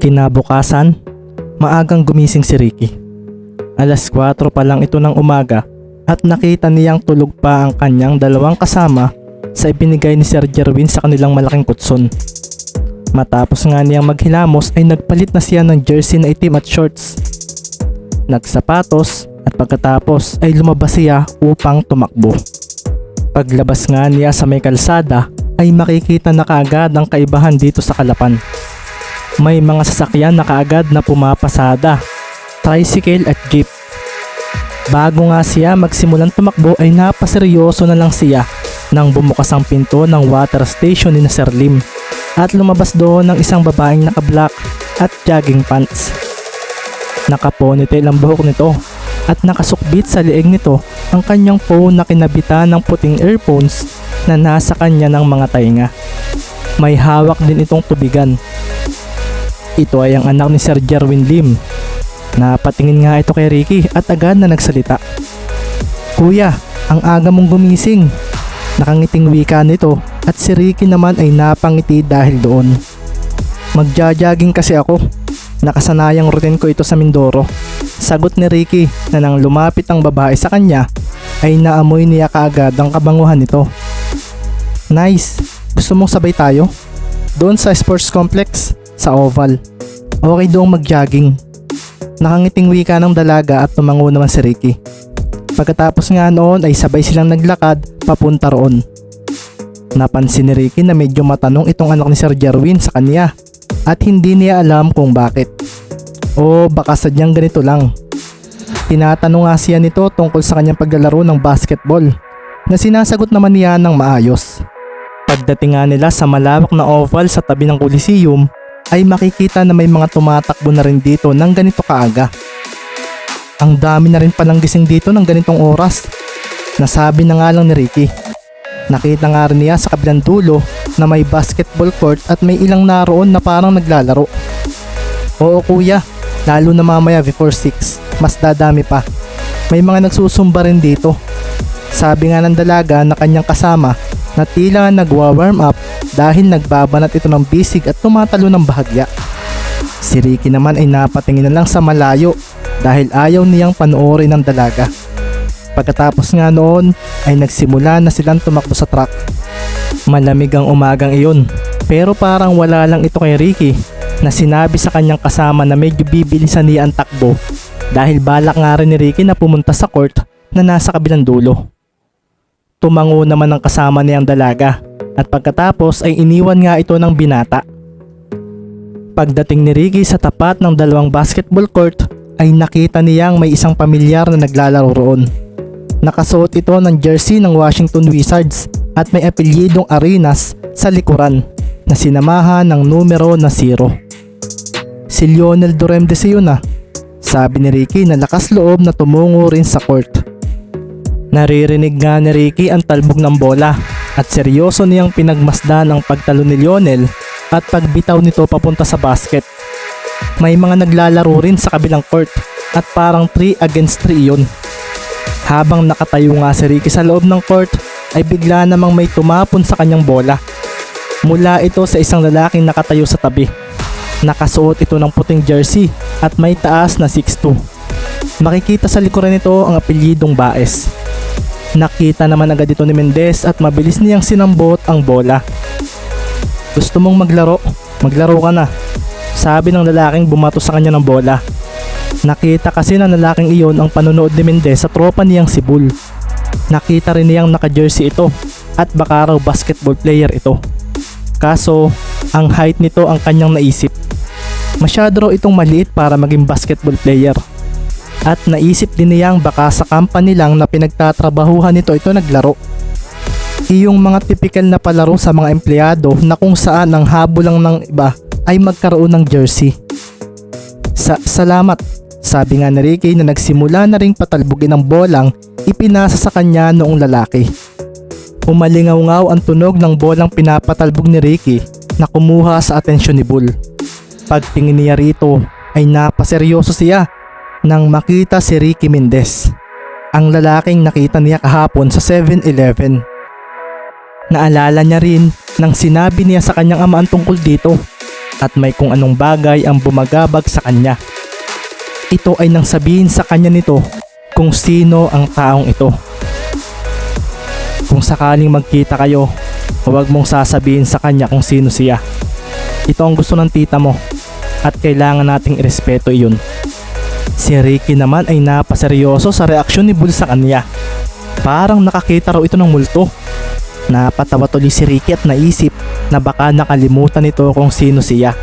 Kinabukasan, maagang gumising si Ricky. Alas 4 pa lang ito ng umaga at nakita niyang tulog pa ang kanyang dalawang kasama sa ibinigay ni Sir Jerwin sa kanilang malaking kutson. Matapos nga niyang maghilamos ay nagpalit na siya ng jersey na itim at shorts. Nagsapatos at pagkatapos ay lumabas siya upang tumakbo. Paglabas nga niya sa may kalsada ay makikita na kaagad ang kaibahan dito sa Kalapan. May mga sasakyan na kaagad na pumapasada, tricycle at jeep. Bago nga siya magsimulang tumakbo ay napaseryoso na lang siya nang bumukas ang pinto ng water station ni Sir Lim at lumabas doon ng isang babaeng naka-black at jogging pants. Nakaponytail ang buhok nito at nakasukbit sa leeg nito ang kanyang phone na kinabitan ng puting earphones na nasa kanya ng mga tainga. May hawak din itong tubigan. Ito ay ang anak ni Sir Jerwin Lim. Napatingin nga ito kay Ricky at agad na nagsalita. Kuya, ang aga mong gumising. Nakangiting wika nito at si Ricky naman ay napangiti dahil doon. Magja-jogging kasi ako. Nakasanayang routine ko ito sa Mindoro. Sagot ni Ricky na nang lumapit ang babae sa kanya ay naamoy niya kaagad ang kabanguhan nito. Nice! Gusto mong sabay tayo? Doon sa sports complex, sa Oval. Okay doong mag-jogging. Nakangiting wika ng dalaga at tumango naman si Ricky. Pagkatapos nga noon ay sabay silang naglakad papunta roon. Napansin ni Ricky na medyo matanong itong anak ni Sir Jerwin sa kanya at hindi niya alam kung bakit. O baka sadyang ganito lang. Tinatanong nga siya nito tungkol sa kanyang paglalaro ng basketball na sinasagot naman niya ng maayos. Pagdating nga nila sa malawak na oval sa tabi ng Coliseum ay makikita na may mga tumatakbo na rin dito ng ganito kaaga. Ang dami na rin palang gising dito ng ganitong oras. Nasabi na nga lang ni Ricky. Nakita nga rin niya sa kabilang dulo na may basketball court at may ilang naroon na parang naglalaro. Oo kuya, lalo na mamaya before 6, mas dadami pa. May mga nagsusumba rin dito. Sabi nga ng dalaga na kanyang kasama na tila nagwa-warm up dahil nagbabanat ito ng bisig at tumatalo ng bahagya. Si Ricky naman ay napatingin na lang sa malayo dahil ayaw niyang panoorin ng dalaga. Pagkatapos nga noon ay nagsimula na silang tumakbo sa truck. Malamig ang umagang iyon pero parang wala lang ito kay Ricky na sinabi sa kanyang kasama na medyo bibilisan niya ang takbo dahil balak nga rin ni Ricky na pumunta sa court na nasa kabilang dulo. Tumango naman ang kasama niyang dalaga at pagkatapos ay iniwan nga ito ng binata. Pagdating ni Ricky sa tapat ng dalawang basketball court ay nakita niyang may isang pamilyar na naglalaro roon. Nakasuot ito ng jersey ng Washington Wizards at may apelyidong Arenas sa likuran na sinamahan ng numero na 0. Si Lionel Duremdes yun ah. Sabi ni Ricky na lakas loob na tumungo rin sa court. Naririnig nga ni Ricky ang talbog ng bola at seryoso niyang pinagmasdan ang pagtalo ni Lionel at pagbitaw nito papunta sa basket. May mga naglalaro rin sa kabilang court at parang 3 against 3 yun. Habang nakatayo nga si Ricky sa loob ng court ay bigla namang may tumapon sa kanyang bola. Mula ito sa isang lalaking nakatayo sa tabi. Nakasuot ito ng puting jersey at may taas na 6'2". Makikita sa likuran nito ang apelyidong Baes. Nakita naman agad ito ni Mendez at mabilis niyang sinambot ang bola. Gusto mong maglaro? Maglaro ka na. Sabi ng lalaking bumato sa kanya ng bola. Nakita kasi ng lalaking iyon ang panonood ni Mendez sa tropa niyang si Bull. Nakita rin niyang naka-jersey ito at baka raw basketball player ito. Kaso, ang height nito ang kanyang naisip. Masyado raw itong maliit para maging basketball player. At naisip din niyang baka sa company lang na pinagtatrabahuhan nito ito naglaro. Iyong mga typical na palaro sa mga empleyado na kung saan ang habol lang ng iba ay magkaroon ng jersey. Sa salamat, sabi nga ni Ricky na nagsimula na ring patalbugin ang bolang ipinasa sa kanya noong lalaki. Umalingaw-ngaw ang tunog ng bolang pinapatalbog ni Ricky na kumuha sa atensyon ni Bull. Pagtingin niya rito ay napaseryoso siya nang makita si Ricky Mendez. Ang lalaking nakita niya kahapon sa 7-Eleven. Naalala niya rin nang sinabi niya sa kanyang ama ang tungkol dito. at may kung anong bagay ang bumagabag sa kanya. Ito ay nang sabihin sa kanya nito kung sino ang taong ito. Kung sakaling magkita kayo, huwag mong sasabihin sa kanya kung sino siya. Ito ang gusto ng tita mo at kailangan nating irespeto iyon. Si Ricky naman ay napaseryoso sa reaksyon ni Bull sa kanya. Parang nakakita raw ito ng multo. Napatawa tuloy si Ricky at naisip na baka nakalimutan nito kung sino siya.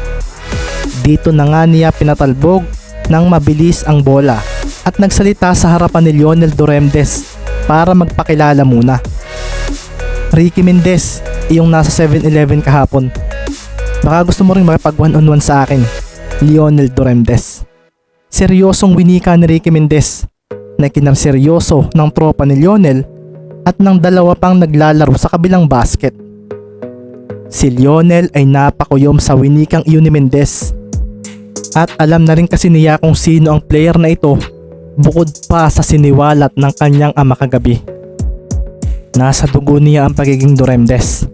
Dito na nga niya pinatalbog ng mabilis ang bola at nagsalita sa harapan ni Lionel Doremdes para magpakilala muna. Ricky Mendez, iyong nasa 7-Eleven kahapon. Baka gusto mo rin makipag one on one sa akin. Lionel Doremdes. Seryosong winika ni Ricky Mendez na kinarseryoso ng tropa ni Lionel at ng dalawa pang naglalaro sa kabilang basket. Si Lionel ay napakuyom sa winikang iyon ni Mendez. At alam na rin kasi niya kung sino ang player na ito bukod pa sa siniwalat ng kanyang ama kagabi. Nasa dugo niya ang pagiging Doremdes.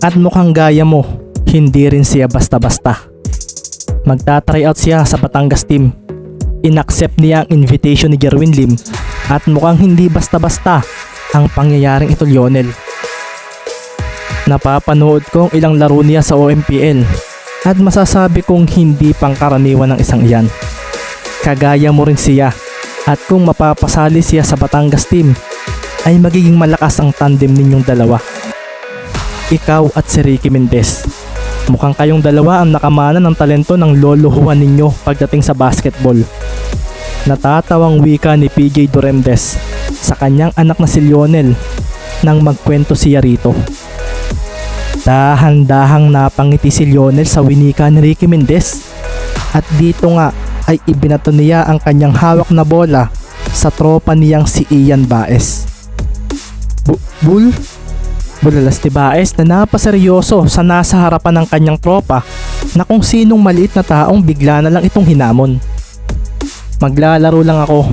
At mukhang gaya mo, hindi rin siya basta-basta. Magta-try out siya sa Batangas team. Inaccept niya ang invitation ni Jerwin Lim at mukhang hindi basta-basta ang pangyayaring ito Lionel. Napapanood ko ang ilang laro niya sa OMPL at masasabi kong hindi pangkaraniwan ng isang iyan. Kagaya mo rin siya at kung mapapasali siya sa Batangas team ay magiging malakas ang tandem ninyong dalawa. Ikaw at si Ricky Mendez. Mukhang kayong dalawa ang nakamana ng talento ng lolo Juan ninyo pagdating sa basketball. Natatawang wika ni PJ Doremdes sa kanyang anak na si Lionel nang magkwento siya rito. Dahan-dahang napangiti si Lionel sa winika ni Ricky Mendez at dito nga ay ibinato niya ang kanyang hawak na bola sa tropa niyang si Ian Baez. Bu- Bull? Bulalas ni Baez na napaseryoso sa nasa harapan ng kanyang tropa na kung sinong maliit na taong bigla na lang itong hinamon. Maglalaro lang ako.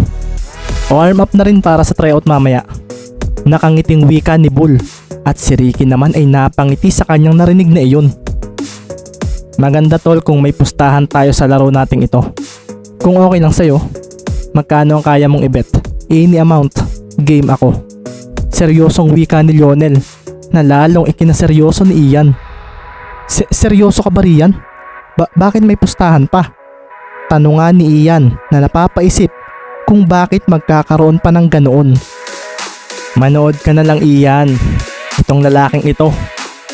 Warm up na rin para sa tryout mamaya. Nakangiting wika ni Bull at si Ricky naman ay napangiti sa kanyang narinig na iyon. Maganda tol kung may pustahan tayo sa laro nating ito. Kung okay lang sa'yo, magkano ang kaya mong ibet? Any amount, game ako. Seryosong wika ni Lionel na lalong ikinaseryoso ni Ian. Se- seryoso ka ba riyan? Ba- bakit may pustahan pa? Tanungan ni Ian na napapaisip kung bakit magkakaroon pa ng ganoon. Manood ka na lang Ian. Itong lalaking ito,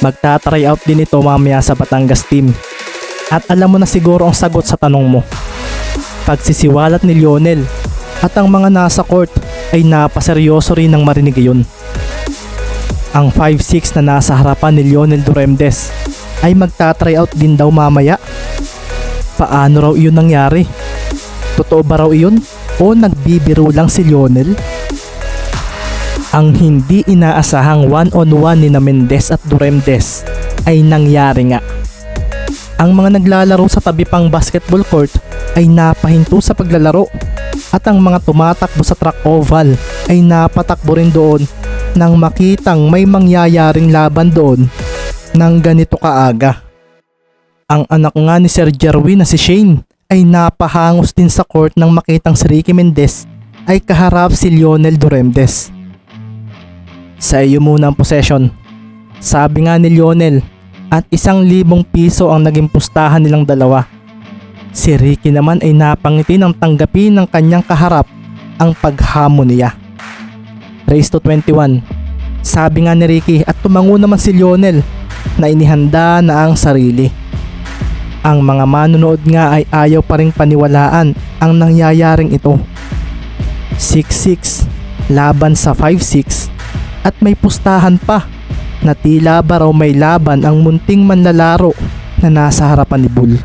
magta-try out din ito mamaya sa Batangas team. At alam mo na siguro ang sagot sa tanong mo. Pagsisiwalat ni Lionel at ang mga nasa court ay napaseryoso rin ng marinig iyon. Ang 5'6 na nasa harapan ni Lionel Duremdes ay magta-try out din daw mamaya. Paano raw iyon nangyari? Totoo ba raw iyon? O nagbibiro lang si Lionel? Ang hindi inaasahang one-on-one ni na Mendez at Duremdes ay nangyari nga. Ang mga naglalaro sa tabi pang basketball court ay napahinto sa paglalaro at ang mga tumatakbo sa track oval ay napatakbo rin doon nang makitang may mangyayaring laban doon ng ganito kaaga. Ang anak nga ni Sir Jerwin na si Shane ay napahangos din sa court nang makitang si Ricky Mendez ay kaharap si Lionel Duremdes. Sa iyo muna ang possession. Sabi nga ni Lionel at isang libong piso ang naging pustahan nilang dalawa. Si Ricky naman ay napangiti ng tanggapin ng kanyang kaharap ang paghamon niya. Race to 21. Sabi nga ni Ricky at tumango naman si Lionel na inihanda na ang sarili. Ang mga manonood nga ay ayaw pa ring paniwalaan ang nangyayaring ito. 6-6 laban sa 5-6 at may pustahan pa na tila ba raw may laban ang munting manlalaro na nasa harapan ni Bull.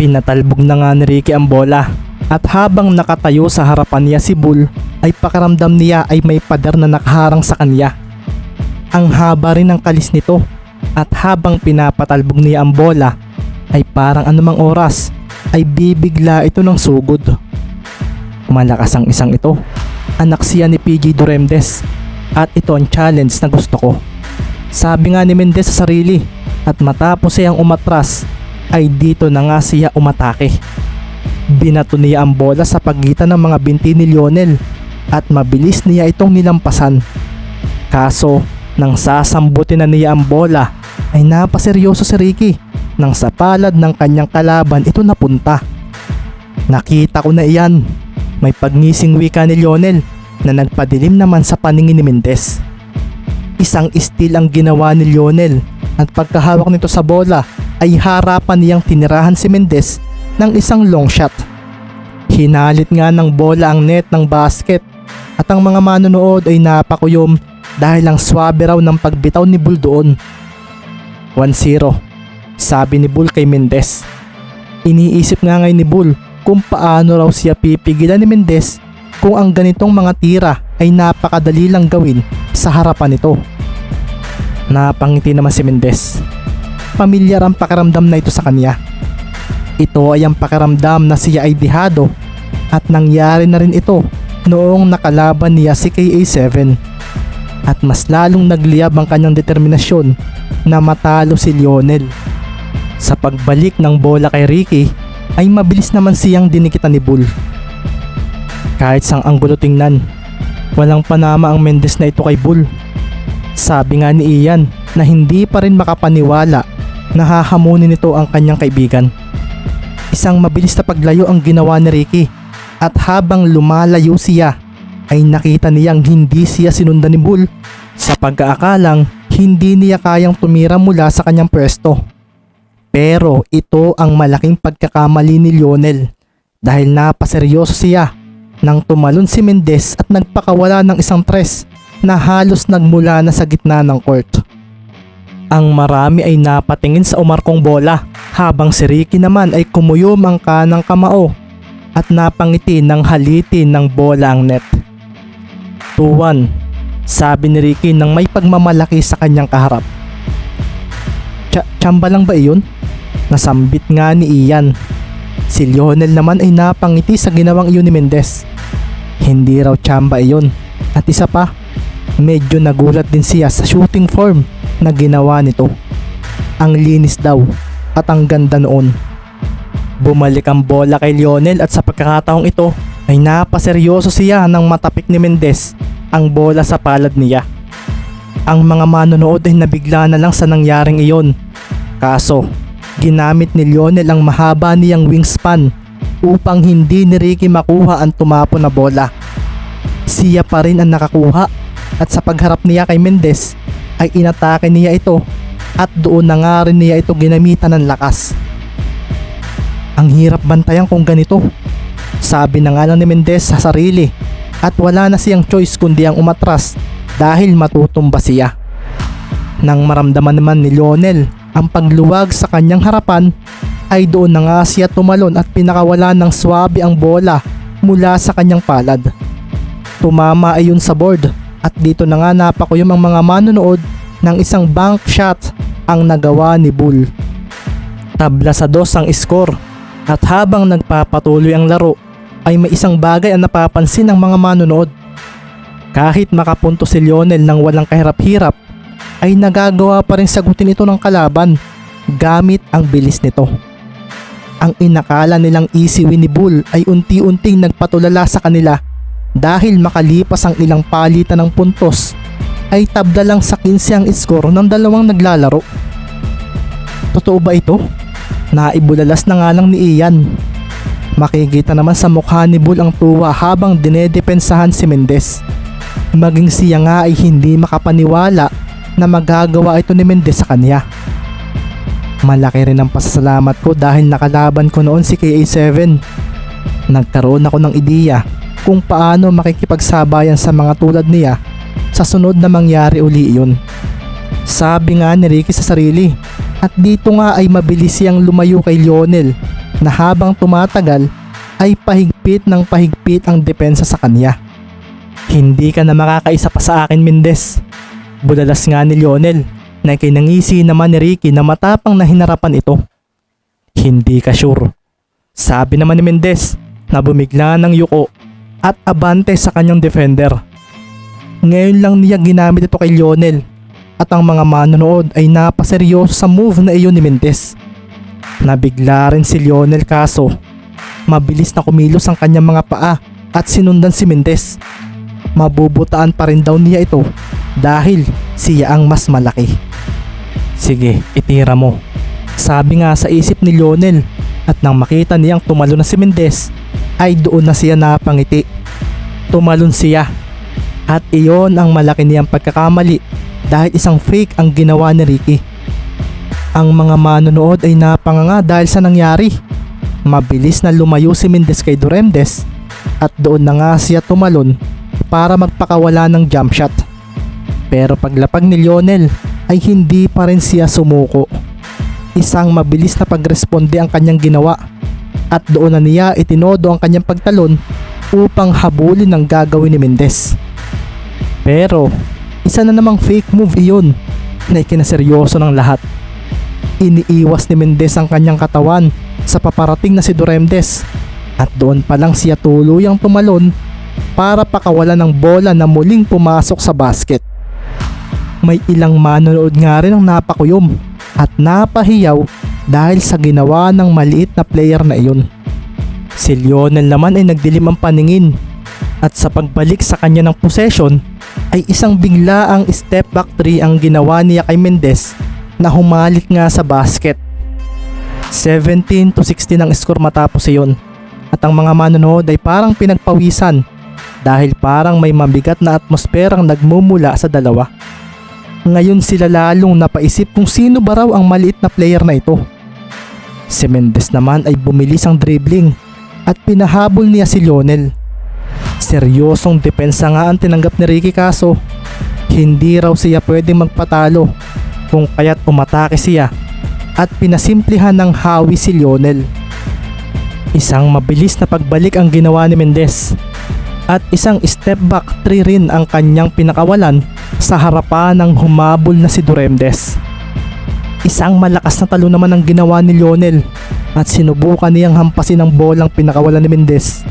Pinatalbog na nga ni Ricky ang bola at habang nakatayo sa harapan niya si Bull ay pakaramdam niya ay may pader na nakaharang sa kanya. Ang haba rin ng kalis nito at habang pinapatalbog niya ang bola ay parang anumang oras ay bibigla ito ng sugod. Malakas ang isang ito. Anak siya ni PG Duremdes at ito ang challenge na gusto ko. Sabi nga ni Mendez sa sarili at matapos siyang umatras ay dito na nga siya umatake. Binato niya ang bola sa pagitan ng mga binti ni Lionel at mabilis niya itong nilampasan. Kaso, nang sasambutin na niya ang bola, ay napaseryoso si Ricky nang sa palad ng kanyang kalaban ito napunta. Nakita ko na iyan. May pagnising wika ni Lionel na nagpadilim naman sa paningin ni Mendez. Isang steal ang ginawa ni Lionel at pagkahawak nito sa bola ay harapan niyang tinirahan si Mendez ng isang long shot. Hinalit nga ng bola ang net ng basket at ang mga manonood ay napakuyom dahil ang swabe raw ng pagbitaw ni Bull doon. 1-0, sabi ni Bull kay Mendez. Iniisip nga ngayon ni Bull kung paano raw siya pipigilan ni Mendez kung ang ganitong mga tira ay napakadali lang gawin sa harapan nito. Napangiti naman si Mendez. Pamilyar ang pakiramdam na ito sa kanya. Ito ay ang pakiramdam na siya ay dihado at nangyari na rin ito noong nakalaban niya si KA7 at mas lalong nagliyab ang kanyang determinasyon na matalo si Lionel. Sa pagbalik ng bola kay Ricky ay mabilis naman siyang dinikitan ni Bull. Kahit sang anggulo tingnan, walang panama ang Mendes na ito kay Bull. Sabi nga ni Ian na hindi pa rin makapaniwala na hahamunin nito ang kanyang kaibigan. Isang mabilis na paglayo ang ginawa ni Ricky at habang lumalayo siya ay nakita niyang hindi siya sinundan ni Bull sa pag-aakalang hindi niya kayang tumira mula sa kanyang pwesto. Pero ito ang malaking pagkakamali ni Lionel dahil napaseryoso siya nang tumalon si Mendez at nagpakawala ng isang tres na halos nagmula na sa gitna ng court. Ang marami ay napatingin sa umarkong bola habang si Ricky naman ay kumuyom ang kanang kamao at napangiti ng halitin ng bola ang net. 2-1, sabi ni Ricky nang may pagmamalaki sa kanyang kaharap. Ch- chamba lang ba iyon? Nasambit nga ni Ian. Si Lionel naman ay napangiti sa ginawang iyon ni Mendez. Hindi raw chamba iyon. At isa pa, medyo nagulat din siya sa shooting form na ginawa nito. Ang linis daw at ang ganda noon. Bumalik ang bola kay Lionel at sa pagkakataong ito ay napaseryoso siya nang matapik ni Mendez ang bola sa palad niya. Ang mga manonood ay nabigla na lang sa nangyaring iyon. Kaso, ginamit ni Lionel ang mahaba niyang wingspan upang hindi ni Ricky makuha ang tumapo na bola. Siya pa rin ang nakakuha at sa pagharap niya kay Mendez ay inatake niya ito at doon na nga rin niya ito ginamitan ng lakas. Ang hirap bantayan kung ganito. Sabi na nga lang ni Mendez sa sarili at wala na siyang choice kundi ang umatras dahil matutumba siya. Nang maramdaman naman ni Lionel ang pagluwag sa kanyang harapan ay doon na nga siya tumalon at pinakawala ng swabe ang bola mula sa kanyang palad. Tumama ayon sa board at dito na nga napakuyom ang mga manonood ng isang bank shot ang nagawa ni Bull. Tabla sa dos ang score at habang nagpapatuloy ang laro ay may isang bagay ang napapansin ng mga manonood. Kahit makapunto si Lionel ng walang kahirap-hirap ay nagagawa pa rin sagutin ito ng kalaban gamit ang bilis nito. Ang inakala nilang easy win ni Bull ay unti-unting nagpatulala sa kanila dahil makalipas ang ilang palitan ng puntos ay tabla lang sa 15 ang score ng dalawang naglalaro. Totoo ba ito? Naibulalas na nga lang ni Ian. Makikita naman sa mukha ni Bull ang tuwa habang dinedepensahan si Mendez. Maging siya nga ay hindi makapaniwala na magagawa ito ni Mendez sa kanya. Malaki rin ang pasasalamat ko dahil nakalaban ko noon si KA7. Nagkaroon ako ng ideya kung paano makikipagsabayan sa mga tulad niya sa sunod na mangyari uli iyon. Sabi nga ni Ricky sa sarili at dito nga ay mabilis siyang lumayo kay Lionel na habang tumatagal ay pahigpit ng pahigpit ang depensa sa kanya. Hindi ka na makakaisa pa sa akin Mendez. Bulalas nga ni Lionel na kinangisi naman ni Ricky na matapang na hinarapan ito. Hindi ka sure. Sabi naman ni Mendez na bumigla ng yuko at abante sa kanyang defender. Ngayon lang niya ginamit ito kay Lionel at ang mga manonood ay napaseryoso sa move na iyon ni Mendez. Nabigla rin si Lionel kaso mabilis na kumilos ang kanyang mga paa at sinundan si Mendez. Mabubutaan pa rin daw niya ito dahil siya ang mas malaki. Sige, itira mo. Sabi nga sa isip ni Lionel at nang makita niyang tumalo na si Mendez ay doon na siya napangiti. Tumalon siya at iyon ang malaki niyang pagkakamali dahil isang fake ang ginawa ni Ricky. Ang mga manonood ay napanganga dahil sa nangyari. Mabilis na lumayo si Mendez kay Duremdes at doon na nga siya tumalon para magpakawala ng jump shot. Pero paglapag ni Lionel ay hindi pa rin siya sumuko. Isang mabilis na pagresponde ang kanyang ginawa at doon na niya itinodo ang kanyang pagtalon upang habulin ang gagawin ni Mendez. Pero isa na namang fake move iyon na ikinaseryoso ng lahat. Iniiwas ni Mendez ang kanyang katawan sa paparating na si Duremdes at doon pa lang siya tuluyang tumalon para pakawalan ng bola na muling pumasok sa basket. May ilang manonood nga rin ang napakuyom at napahiyaw dahil sa ginawa ng maliit na player na iyon. Si Lionel naman ay nagdilim ang paningin at sa pagbalik sa kanya ng possession ay isang bigla ang step back 3 ang ginawa niya kay Mendez na humalit nga sa basket. 17 to 16 ang score matapos iyon at ang mga manonood ay parang pinagpawisan dahil parang may mabigat na atmosferang nagmumula sa dalawa. Ngayon sila lalong napaisip kung sino ba raw ang maliit na player na ito. Si Mendez naman ay bumilis ang dribbling at pinahabol niya si Lionel. Seryosong depensa nga ang tinanggap ni Ricky kaso hindi raw siya pwedeng magpatalo kung kaya't umatake siya at pinasimplihan ng hawi si Lionel. Isang mabilis na pagbalik ang ginawa ni Mendez at isang step back 3 rin ang kanyang pinakawalan sa harapan ng humabol na si Duremdes. Isang malakas na talo naman ang ginawa ni Lionel at sinubukan niyang hampasin ang bolang pinakawalan ni Mendez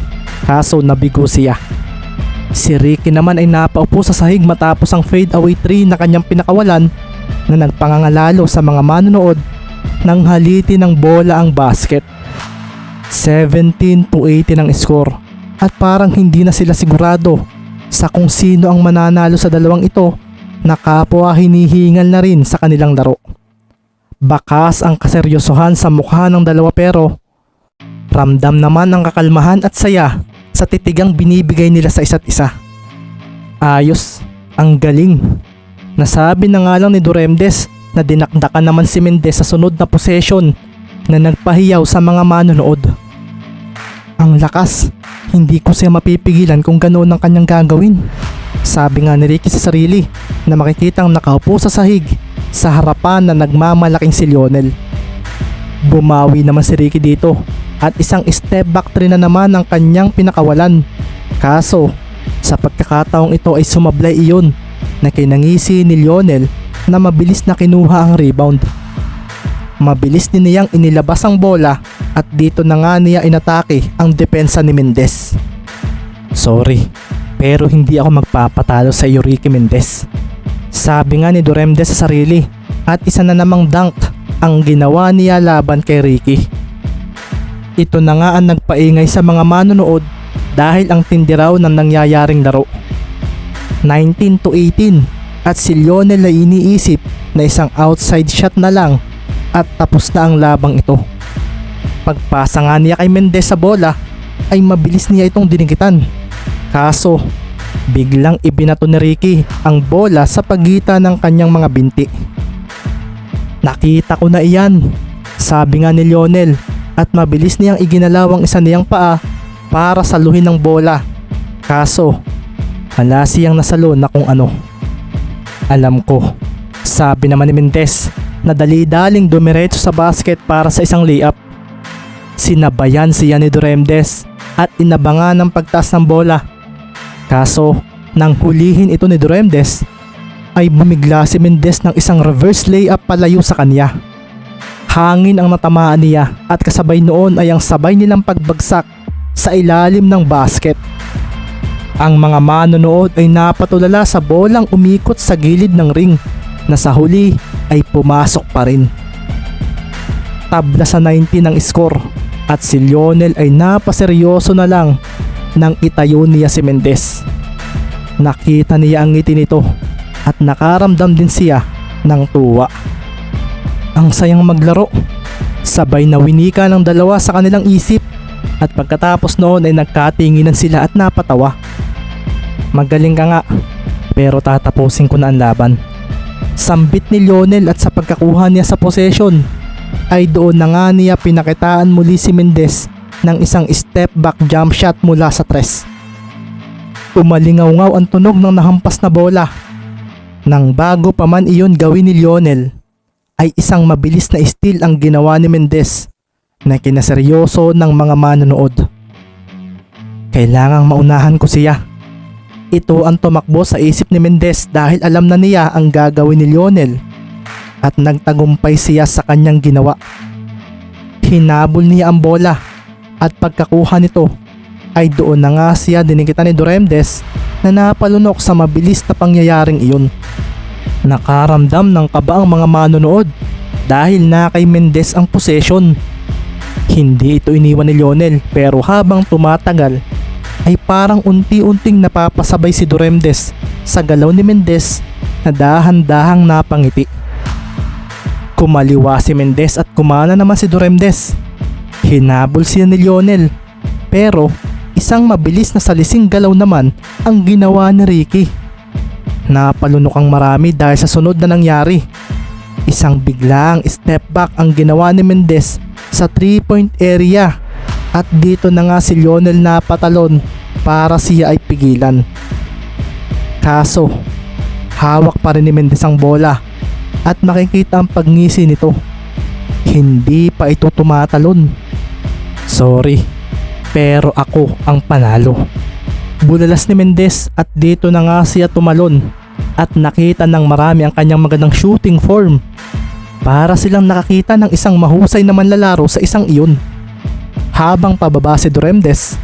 kaso nabigo siya. Si Ricky naman ay napaupo sa sahig matapos ang fade away 3 na kanyang pinakawalan na nagpangangalalo sa mga manonood nang haliti ng bola ang basket. 17 to 18 ang score at parang hindi na sila sigurado sa kung sino ang mananalo sa dalawang ito na kapwa hinihingal na rin sa kanilang laro. Bakas ang kaseryosohan sa mukha ng dalawa pero ramdam naman ang kakalmahan at saya sa titigang binibigay nila sa isa't isa. Ayos, ang galing. Nasabi na nga lang ni Duremdes na dinakdakan naman si Mendez sa sunod na possession na nagpahiyaw sa mga manonood. Ang lakas, hindi ko siya mapipigilan kung ganoon ang kanyang gagawin. Sabi nga ni Ricky sa sarili na makikitang nakaupo sa sahig sa harapan na nagmamalaking si Lionel. Bumawi naman si Ricky dito at isang step back 3 na naman ang kanyang pinakawalan. Kaso, sa pagkakataong ito ay sumablay iyon na kinangisi ni Lionel na mabilis na kinuha ang rebound. Mabilis din niyang inilabas ang bola at dito na nga niya inatake ang depensa ni Mendez. Sorry, pero hindi ako magpapatalo sa iyo Ricky Mendez. Sabi nga ni Duremdes sa sarili at isa na namang dunk ang ginawa niya laban kay Ricky. Ito na nga ang nagpaingay sa mga manonood dahil ang tindi raw ng nangyayaring laro. 19 to 18 at si Lionel ay iniisip na isang outside shot na lang at tapos na ang labang ito. Pagpasa nga niya kay Mendez sa bola ay mabilis niya itong dinikitan. Kaso biglang ibinato ni Ricky ang bola sa pagitan ng kanyang mga binti. Nakita ko na iyan, sabi nga ni Lionel at mabilis niyang iginalaw ang isa niyang paa para saluhin ng bola. Kaso, wala siyang nasalo na kung ano. Alam ko, sabi naman ni Mendez na dali-daling dumiretso sa basket para sa isang layup. Sinabayan siya ni Duremdes at inabangan ng pagtaas ng bola. Kaso, nang hulihin ito ni Duremdes, ay bumigla si Mendez ng isang reverse layup palayo sa kanya. Hangin ang natamaan niya at kasabay noon ay ang sabay nilang pagbagsak sa ilalim ng basket. Ang mga manonood ay napatulala sa bolang umikot sa gilid ng ring na sa huli ay pumasok pa rin. tabla sa 90 ng score at si Lionel ay napaseryoso na lang nang itayo niya si Mendez. Nakita niya ang ngiti nito at nakaramdam din siya ng tuwa. Ang sayang maglaro. Sabay na winika ng dalawa sa kanilang isip at pagkatapos noon ay nagkatinginan sila at napatawa. Magaling ka nga pero tatapusin ko na ang laban. Sambit ni Lionel at sa pagkakuha niya sa possession ay doon na nga niya pinakitaan muli si Mendez ng isang step back jump shot mula sa tres. Umalingaw-ngaw ang tunog ng nahampas na bola. Nang bago pa man iyon gawin ni Lionel, ay isang mabilis na steal ang ginawa ni Mendez na kinaseryoso ng mga manonood. Kailangang maunahan ko siya. Ito ang tumakbo sa isip ni Mendez dahil alam na niya ang gagawin ni Lionel at nagtagumpay siya sa kanyang ginawa. Hinabol niya ang bola at pagkakuha nito ay doon na nga siya dinikita ni Duremdes na napalunok sa mabilis na pangyayaring iyon. Nakaramdam ng kaba ang mga manonood dahil na kay Mendez ang possession. Hindi ito iniwan ni Lionel pero habang tumatagal ay parang unti-unting napapasabay si Duremdes sa galaw ni Mendez na dahan-dahang napangiti. Kumaliwa si Mendez at kumana naman si Duremdes. Hinabol siya ni Lionel pero isang mabilis na salising galaw naman ang ginawa ni Ricky. Napalunok ang marami dahil sa sunod na nangyari. Isang biglang step back ang ginawa ni Mendez sa 3 point area at dito na nga si Lionel napatalon para siya ay pigilan. Kaso, hawak pa rin ni Mendez ang bola at makikita ang pagngisi nito. Hindi pa ito tumatalon. Sorry, pero ako ang panalo. Bulalas ni Mendez at dito na nga siya tumalon at nakita ng marami ang kanyang magandang shooting form. Para silang nakakita ng isang mahusay na manlalaro sa isang iyon. Habang pababa si Duremdes,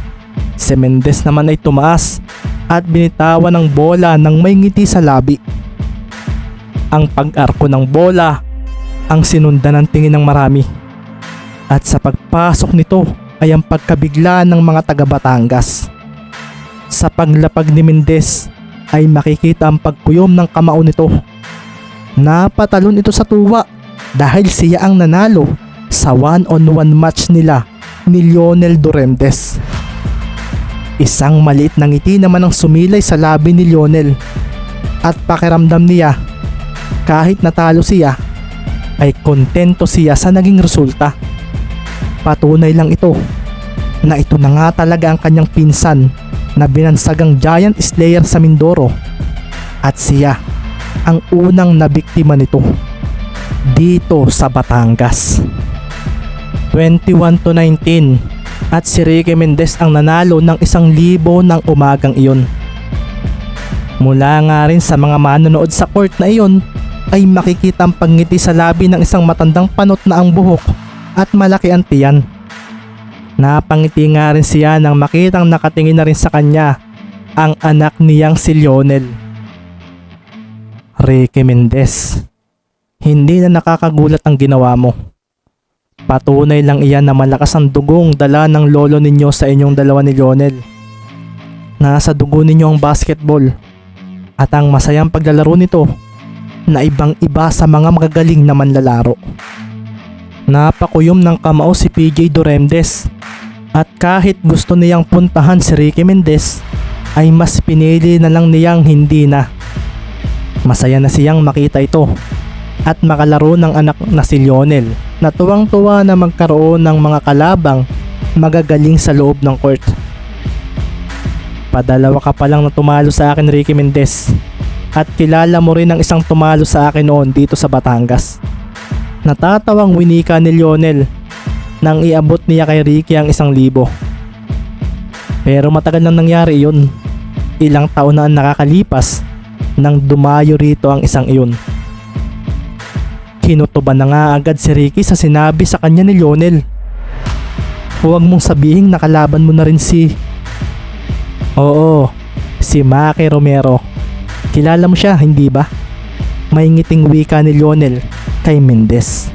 si Mendez naman ay tumaas at binitawan ng bola ng may ngiti sa labi. Ang pag-arko ng bola ang sinundan ng tingin ng marami. At sa pagpasok nito ay ang pagkabigla ng mga taga Batangas. Sa paglapag ni Mendez ay makikita ang pagkuyom ng kamao nito. Napatalon ito sa tuwa dahil siya ang nanalo sa one-on-one match nila ni Lionel Duremdes. Isang maliit na ngiti naman ang sumilay sa labi ni Lionel at pakiramdam niya kahit natalo siya ay kontento siya sa naging resulta. Patunay lang ito na ito na nga talaga ang kanyang pinsan na binansagang Giant Slayer sa Mindoro at siya ang unang nabiktima nito dito sa Batangas. 21 to 19 at si Ricky Mendez ang nanalo ng isang libo ng umagang iyon. Mula nga rin sa mga manonood sa court na iyon ay makikita ang pangiti sa labi ng isang matandang panot na ang buhok at malaki ang tiyan. Napangiti nga rin siya nang makitang nakatingin na rin sa kanya ang anak niyang si Lionel. Ricky Mendez, hindi na nakakagulat ang ginawa mo. Patunay lang iyan na malakas ang dugong dala ng lolo ninyo sa inyong dalawa ni Lionel. Nasa dugo ninyo ang basketball at ang masayang paglalaro nito na ibang iba sa mga magagaling na manlalaro. Napakuyom ng kamao si PJ Doremdes at kahit gusto niyang puntahan si Ricky Mendez ay mas pinili na lang niyang hindi na. Masaya na siyang makita ito at makalaro ng anak na si Lionel na tuwang-tuwa na magkaroon ng mga kalabang magagaling sa loob ng court. Padalawa ka pa lang na tumalo sa akin Ricky Mendez at kilala mo rin ang isang tumalo sa akin noon dito sa Batangas. Natatawang winika ni Lionel nang iabot niya kay Ricky ang isang libo. Pero matagal nang nangyari iyon. Ilang taon na ang nakakalipas nang dumayo rito ang isang iyon. Kinutuban na nga agad si Ricky sa sinabi sa kanya ni Lionel. Huwag mong sabihin nakalaban mo na rin si... Oo, si Maki Romero. Kilala mo siya, hindi ba? May ngiting wika ni Lionel kay Mendez.